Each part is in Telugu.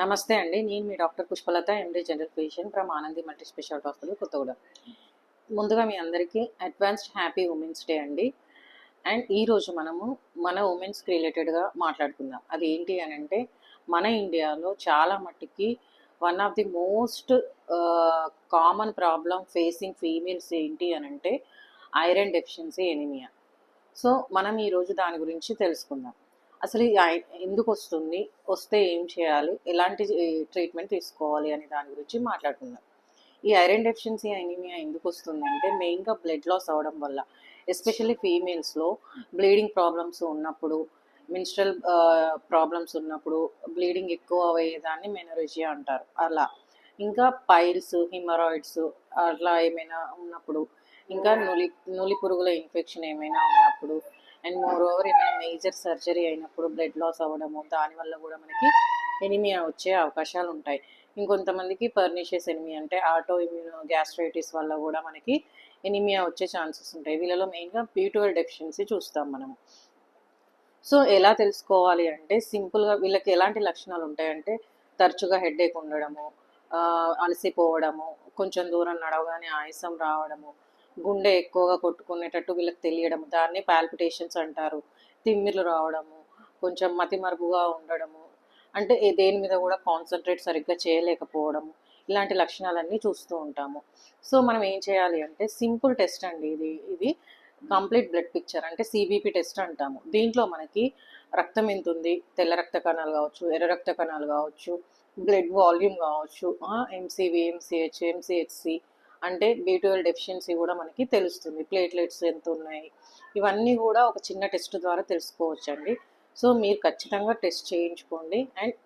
నమస్తే అండి. నేను మీ doctor Pushpalatha MD general physician from Anandi multi speciality hospital Kothagudem. ముందుగా మీ అందరికీ అడ్వాన్స్డ్ హ్యాపీ ఉమెన్స్ డే అండి. అండ్ ఈరోజు మనము మన ఉమెన్స్కి రిలేటెడ్గా మాట్లాడుకుందాం. అది ఏంటి అని అంటే మన ఇండియాలో చాలా మట్టుకి one of the most common problem facing females ఏంటి అని అంటే ఐరన్ డెఫిషియన్సీ ఎనిమియా సో మనం ఈరోజు దాని గురించి తెలుసుకుందాం. అసలు ఎందుకు వస్తుంది వస్తే ఏం చేయాలి? ఎలాంటి ట్రీట్మెంట్ తీసుకోవాలి అనే దాని గురించి మాట్లాడుకుందాం. ఈ ఐరన్ డెఫిషియన్సీ ఎనీమియా ఎందుకు వస్తుంది అంటే మెయిన్గా బ్లడ్ లాస్ అవ్వడం వల్ల ఎస్పెషల్లీ ఫీమేల్స్లో బ్లీడింగ్ ప్రాబ్లమ్స్ ఉన్నప్పుడు మిన్స్ట్రల్ ప్రాబ్లమ్స్ ఉన్నప్పుడు బ్లీడింగ్ ఎక్కువ అయ్యేదాన్ని మెనరేజియా అంటారు. అలా. ఇంకా పైల్స్ హిమరాయిడ్స్ అట్లా ఏమైనా ఉన్నప్పుడు ఇంకా నులి నులి పురుగుల ఇన్ఫెక్షన్ ఏమైనా ఉన్నప్పుడు అండ్ మోర్ ఓవర్ ఏమైనా మేజర్ సర్జరీ అయినప్పుడు బ్లడ్ లాస్ అవ్వడము దానివల్ల కూడా మనకి ఎనిమియా వచ్చే అవకాశాలు ఉంటాయి. ఇంకొంతమందికి పర్నిషియస్ ఎనిమియా అంటే ఆటో ఇమ్యూనో గ్యాస్ట్రైటిస్ వల్ల కూడా మనకి ఎనిమియా వచ్చే ఛాన్సెస్ ఉంటాయి. వీళ్ళలో మెయిన్గా బీ డెఫిషియన్సీ చూస్తాం మనం సో ఎలా తెలుసుకోవాలి అంటే సింపుల్గా వీళ్ళకి ఎలాంటి లక్షణాలు ఉంటాయంటే తరచుగా హెడేక్ ఉండడము అలసిపోవడము కొంచెం దూరం నడవగానే ఆయాసం రావడము గుండె ఎక్కువగా కొట్టుకునేటట్టు వీళ్ళకి తెలియడం దాన్ని పాల్పిటేషన్స్ అంటారు. తిమ్మిర్లు రావడము కొంచెం మతిమరుపుగా ఉండడము అంటే దేని మీద కూడా కాన్సన్ట్రేట్ సరిగ్గా చేయలేకపోవడము ఇలాంటి లక్షణాలన్నీ చూస్తూ ఉంటాము. సో మనం ఏం చేయాలి అంటే సింపుల్ టెస్ట్ అండి ఇది. ఇది కంప్లీట్ బ్లడ్ పిక్చర్ అంటే సిబిపి టెస్ట్ అంటాము. దీంట్లో మనకి రక్తం ఎంత ఉంది? తెల్ల రక్త కణాలు కావచ్చు ఎర్ర రక్త కణాలు కావచ్చు బ్లడ్ వాల్యూమ్ కావచ్చు ఎంసీవి ఎంసీహెచ్ ఎంసీహెచ్సి అంటే బీ ట్వెల్వ్ డెఫిషియన్సీ కూడా మనకి తెలుస్తుంది. ప్లేట్లెట్స్ ఎంత ఉన్నాయి? ఇవన్నీ కూడా ఒక చిన్న టెస్ట్ ద్వారా తెలుసుకోవచ్చండి. సో మీరు ఖచ్చితంగా టెస్ట్ చేయించుకోండి. అండ్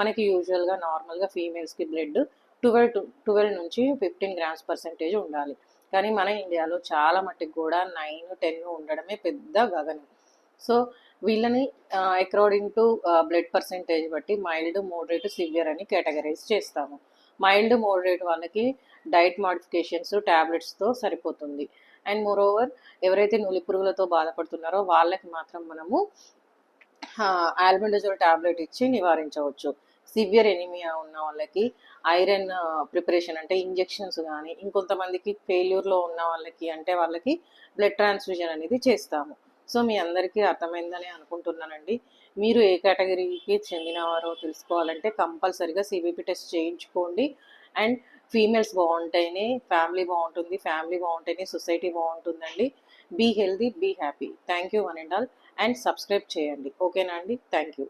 మనకి యూజువల్గా నార్మల్గా ఫీమేల్స్కి బ్లడ్ ట్వెల్వ్ టు ట్వెల్వ్ నుంచి ఫిఫ్టీన్ గ్రామ్స్ పర్సెంటేజ్ ఉండాలి. కానీ మన ఇండియాలో చాలా మట్టుకు కూడా నైన్ టెన్ ఉండడమే పెద్ద గగనం. సో వీళ్ళని అకార్డింగ్ టు బ్లడ్ పర్సెంటేజ్ బట్టి మైల్డ్ మోడరేట్ సివియర్ అని కేటగరైజ్ చేస్తాము. మైల్డ్ మోడరేట్ వాళ్ళకి డైట్ మాడిఫికేషన్స్ ట్యాబ్లెట్స్తో సరిపోతుంది. అండ్ మోర్ ఓవర్ ఎవరైతే నులి పురుగులతో బాధపడుతున్నారో వాళ్ళకి మాత్రం మనము ఆల్బెండజోల్ టాబ్లెట్ ఇచ్చి నివారించవచ్చు. సివియర్ ఎనిమియా ఉన్న వాళ్ళకి ఐరన్ ప్రిపరేషన్ అంటే ఇంజెక్షన్స్ కానీ ఇంకొంతమందికి ఫెయిల్యూర్లో ఉన్న వాళ్ళకి అంటే వాళ్ళకి బ్లడ్ ట్రాన్స్ఫ్యూజన్ అనేది చేస్తాము. సో మీ అందరికీ అర్థమైందని అనుకుంటున్నానండి. మీరు ఏ కేటగిరీకి చెందినవారో తెలుసుకోవాలంటే కంపల్సరిగా సిబిపి టెస్ట్ చేయించుకోండి. అండ్ ఫీమేల్స్ బాగుంటేనే ఫ్యామిలీ బాగుంటుంది ఫ్యామిలీ బాగుంటేనే సొసైటీ బాగుంటుందండి. Be healthy be happy. Thank you one and all. And subscribe చేయండి. ఓకేనా అండి? Thank you.